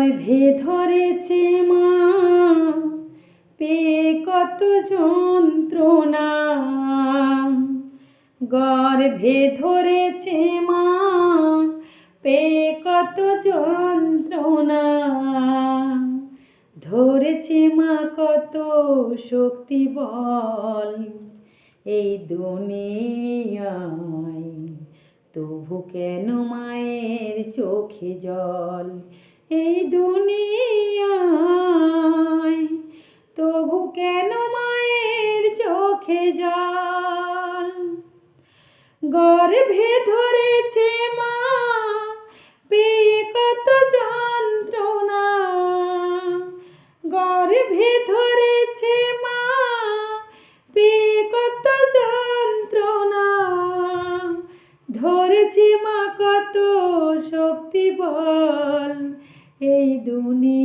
ভে ধরেছে মা, পে কত যন্ত্রণা। গর্ভে ধরেছে মা, পে কত যন্ত্রণা। ধরেছে মা কত শক্তি বল এই দুনিয়ায়। তবু কেন মায়ের চোখে জল? এই দুনিয়ায় তবু কেন মায়ের চোখে জল? গর্ভে ধরেছে মা, পেয়ে কত যন্ত্রণা। গর্ভে ধরেছে মা, পেয়ে কত যন্ত্রণা। ধরেছে মা কত শক্তি বল। এই দুনিয়ায়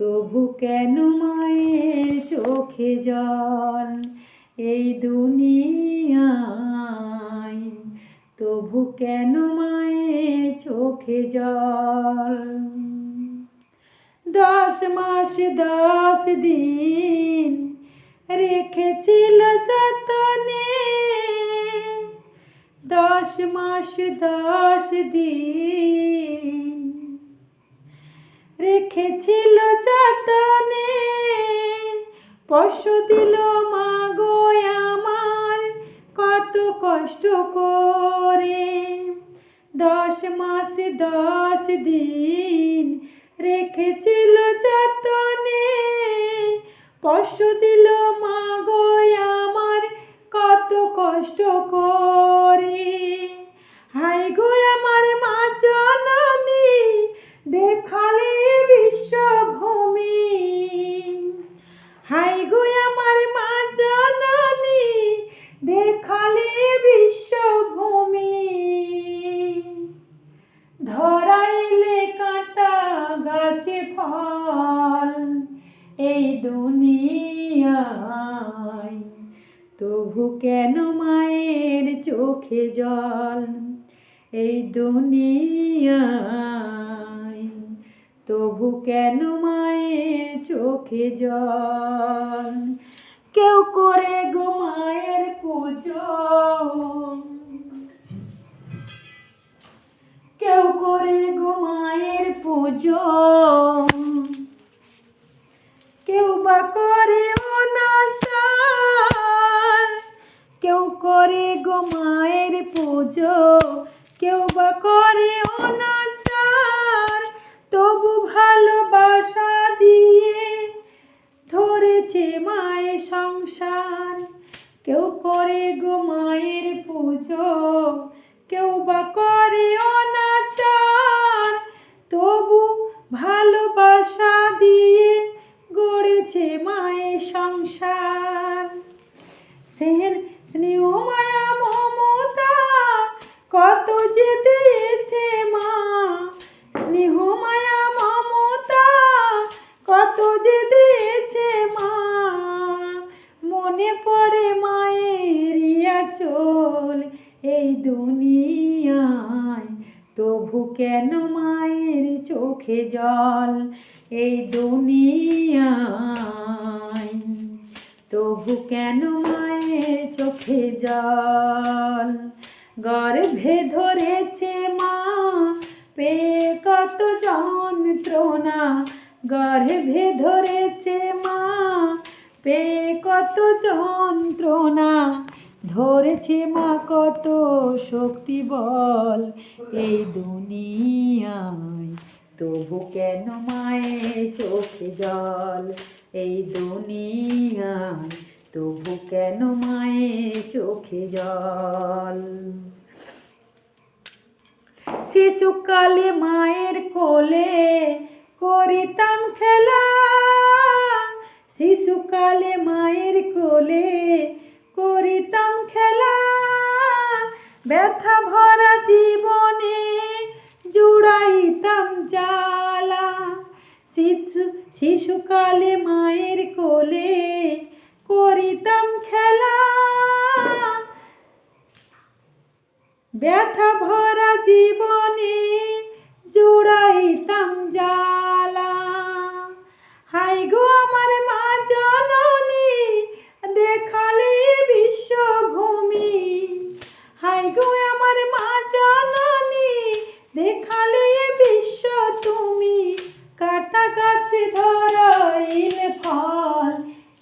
তবু কেন মায়ের চোখে জল? এই দুনিয়ায় তবু কেন মায়ের চোখে জল? দশ মাস, দশ দিন রেখেছিল যতনে দশ মাস দশ দিন। রেখেছিল যতনে পশু দিল মা গো আমার, কত কষ্ট করে। দশ মাস দশ দিন রেখেছিল যতনে পশু দিল মা তবু কেন মায়ের চোখে জল? এই দুনিয়ায় তবু কেন মায়ের চোখে জল? কেউ করে গো মায়ের পুজো কেউ করে গো মায়ের পুজো কেউ বা করে করে গো মায়ের পুজো, কেউ বা করে অনাচার, তবু ভালোবাসা দিয়ে ধরেছে মায়ের সংসার। কেউ করে গো মায়ের পুজো, কেউ বা করে অনাচার, তবু ভালোবাসা দিয়ে গড়েছে মায়ের সংসার। সের স্নেহ মায়া মমতা, কত যে দিয়েছে মা। স্নেহ মায়া মমতা, কত যে দিয়েছে মা। মনে পড়ে মায়ের চল এই দুনিয়ায়, তবু কেন মায়ের চোখে জল এই দুনিয়ায়? তবু কেন মায়ের চোখে জল? গর্ভে ধরেছে মা, পে কত যন্ত্রণা। গর্ভে ধরেছে মা, পে কত যন্ত্রণা। ধরেছে মা কত শক্তি বল এই দুনিয়ায়। তবু কেন মায়ের চোখে জল? এই দুনিয়ায় তবু কেন মায়ের চোখে জল? শিশুকালে মায়ের কোলে করিতাম খেলা। শিশুকালে মায়ের কোলে করিতাম খেলা। ব্যথা ভরা জীবনে জুড়াইতাম জ্বালা। শিশু শিশুকালে মায়ের কোলে করিতাম খেলা। ব্যথা ভরা জীবনে জোড়াইতাম যা।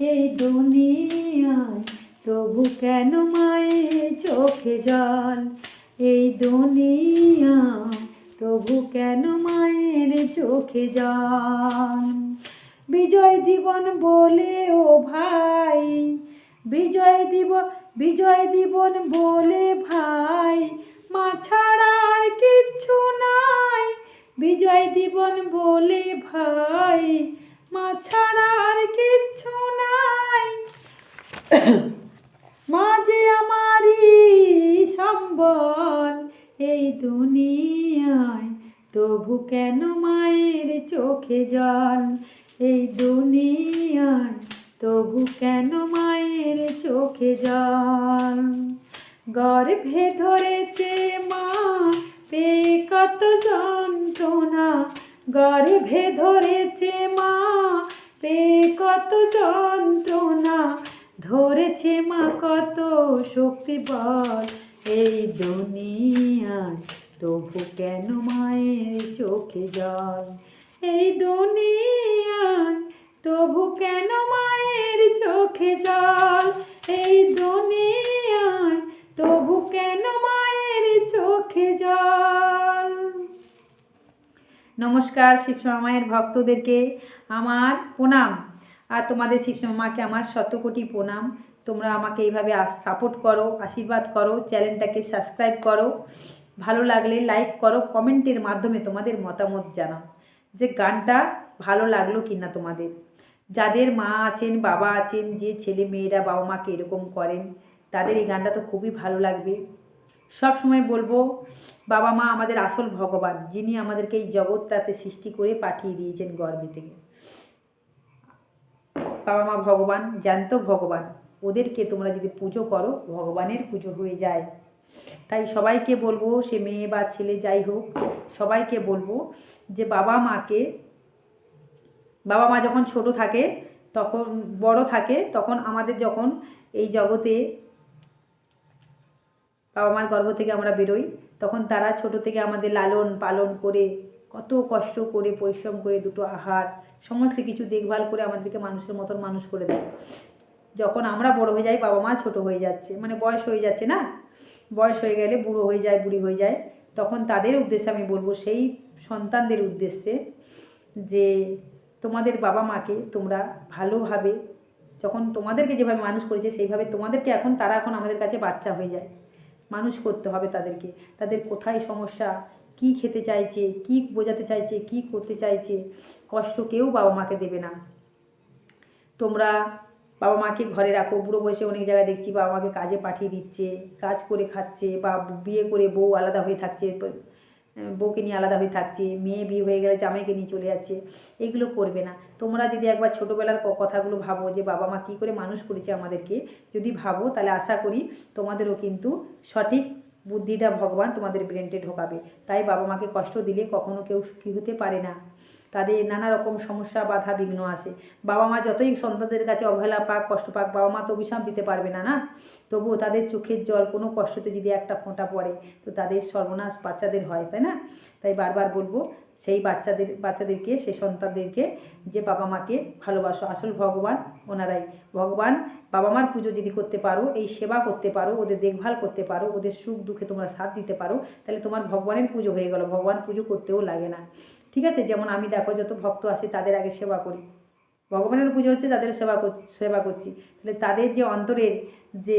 এই দুনিয়ায় তবু কেন মায়ের চোখে জল? এই দুনিয়া তবু কেন মায়ের চোখে জল? বিজয় দিবন বলে, ও ভাই। বিজয় দিব, বিজয় দিবন বলে, ভাই। মা ছাড়া আর কিচ্ছু নাই। বিজয় দিবন বলে, ভাই। মা ছাড়া আর কিচ্ছু নাই। মা যে আমারই সম্বল এই দুনিয়ায়, তবু কেন মায়ের চোখে জল? এই দুনিয়ায়, তবু কেন মায়ের চোখে জল? গর্ভে ধরেছে মা পে কত যন্ত্রণা। গর্ভে ধরেছে মা পে কত যন্ত্রণা। ধরেছে মা, কত শক্তি বল। এই দুনিয়ায় তবু কেন মায়ের চোখে জল? এই দুনিয়ায় তবু কেন মায়ের চোখে জল? এই দুনিয়ায় নমস্কার শিবশ্যামা মায়ের ভক্তদেরকে আমার প্রণাম। আর তোমাদের শিবশ্যামা মাকে আমার শতকোটি প্রণাম। তোমরা আমাকে এইভাবে সাপোর্ট করো, আশীর্বাদ করো, চ্যানেলটাকে সাবস্ক্রাইব করো। ভালো লাগলে লাইক করো কমেন্টের মাধ্যমে তোমাদের মতামত জানাও যে গানটা ভালো লাগল কি না তোমাদের। যাদের মা আছেন, বাবা আছেন, যে ছেলে মেয়েরা বাবা মাকে এরকম করেন, তাদের এই গানটা তো খুবই ভালো লাগবে। সব সময় বলব বাবা মা আমাদের আসল ভগবান, যিনি আমাদেরকে এই জগৎটাতে সৃষ্টি করে পাঠিয়ে দিয়েছেন গর্ভে থেকে। বাবা মা ভগবান, জ্যান্ত ভগবান, ওদেরকে তোমরা যদি পুজো করো, ভগবানের পুজো হয়ে যায়। তাই সবাইকে বলব, সে মেয়ে বা ছেলে যাই হোক, সবাইকে বলব যে বাবা মাকে, বাবা মা যখন ছোট থাকে, তখন, বড় থাকে, তখন আমাদের যখন এই জগতে বাবা মার গর্ভ থেকে আমরা বেরোই তখন তারা ছোট থেকে আমাদের লালন পালন করে কত কষ্ট করে, পরিশ্রম করে দুটো আহার, সমস্ত কিছু দেখভাল করে আমাদেরকে মানুষের মতন মানুষ করে দেয়। যখন আমরা বড় হয়ে যাই, বাবা মা ছোট হয়ে যাচ্ছে মানে বয়স হয়ে যাচ্ছে না? বয়স হয়ে গেলে বুড়ো হয়ে যায়, বুড়ি হয়ে যায়। তখন তাদের উদ্দেশ্যে আমি বলব, সেই সন্তানদের উদ্দেশ্যে যে তোমাদের বাবা মাকে তোমরা ভালোভাবে, যখন তোমাদেরকে যেভাবে মানুষ করেছে, সেইভাবে তোমাদেরকে এখন, তারা এখন আমাদের কাছে বাচ্চা হয়ে যায়। মানুষ করতে হবে তাদেরকে। তাদের কোথায় সমস্যা, কি খেতে চাইছে, কি বোঝাতে চাইছে, কি করতে চাইছে, কষ্ট কেউ বাবা মাকে দেবে না। তোমরা বাবা মাকে ঘরে রাখো। বুড়ো বসে অনেক জায়গায় দেখছি বাবা মাকে কাজে পাঠিয়ে দিচ্ছে, কাজ করে খাচ্ছে বা বিয়ে করে বউ আলাদা হয়ে থাকছে। বউকে নিয়ে আলাদা হয়ে থাকছে, মেয়ে বিয়ে হয়ে গেলে জামাইকে নিয়ে চলে যাচ্ছে, এগুলো করবে না। তোমরা যদি একবার ছোটোবেলার কথাগুলো ভাবো যে বাবা মা কী করে মানুষ করেছে আমাদেরকে, যদি ভাবো তাহলে আশা করি তোমাদেরও কিন্তু সঠিক বুদ্ধিটা ভগবান তোমাদের ব্রেনটে ঢোকাবে। তাই বাবা মাকে কষ্ট দিলে কখনো কেউ সুখী হতে পারে না। তাদের নানা রকম সমস্যা, বাধা, বিঘ্ন আসে বাবা মা যতই সন্তানদের কাছে অবহেলা পাক, কষ্ট পাক, বাবা মা তো অভিশাপ দিতে পারবে না না? তবুও তাদের চোখের জল কোনো কষ্টতে যদি একটা ফোঁটা পড়ে, তো তাদের সর্বনাশ বাচ্চাদের হয়, তাই না? তাই বারবার বলব, সেই বাচ্চাদের, বাচ্চাদেরকে, সেই সন্তানদেরকে যে বাবা মাকে ভালোবাসো, আসল ভগবান ওনারাই। ভগবান বাবা মার পুজো যদি করতে পারো, এই সেবা করতে পারো, ওদের দেখভাল করতে পারো, ওদের সুখ দুঃখে তোমরা সাথ দিতে পারো, তাহলে তোমার ভগবানের পুজো হয়ে গেল। ভগবান পুজো করতেও লাগে না। ঠিক আছে? যেমন আমি দেখো যত ভক্ত আসে তাদের আগে সেবা করি। ভগবানের পুজো হচ্ছে তাদের সেবা সেবা করছি। তাহলে তাদের যে অন্তরের যে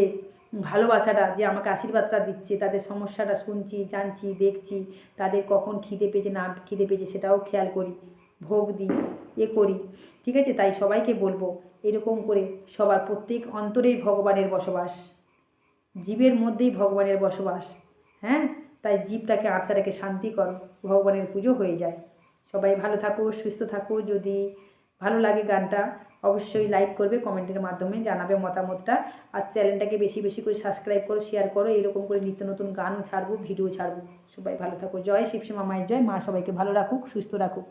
ভালোবাসাটা, যে আমাকে আশীর্বাদটা দিচ্ছে, তাদের সমস্যাটা শুনছি, জানছি, দেখছি, তাদের কখন খিদে পেয়েছে, না খিদে পেয়েছে সেটাও খেয়াল করি, ভোগ দিই, এ করি, ঠিক আছে? তাই সবাইকে বলব, এরকম করে সবার প্রত্যেক অন্তরেই ভগবানের বসবাস। জীবের মধ্যেই ভগবানের বসবাস হ্যাঁ? তাই জীবটাকে, আত্মাটাকে শান্তি করো, ভগবানের পুজো হয়ে যায়। সবাই ভালো থাকো, সুস্থ থাকো। যদি ভালো লাগে গানটা, অবশ্যই লাইক করবে কমেন্টের মাধ্যমে জানাবে মতামতটা। আর চ্যানেলটাকে বেশি বেশি করে সাবস্ক্রাইব করো শেয়ার করো, এরকম করে নিত্য নতুন গানও ছাড়বো ভিডিও ছাড়বো। সবাই ভালো থাকো। জয় শিবসীমা মায়ের জয়। মা সবাইকে ভালো রাখুক, সুস্থ রাখুক।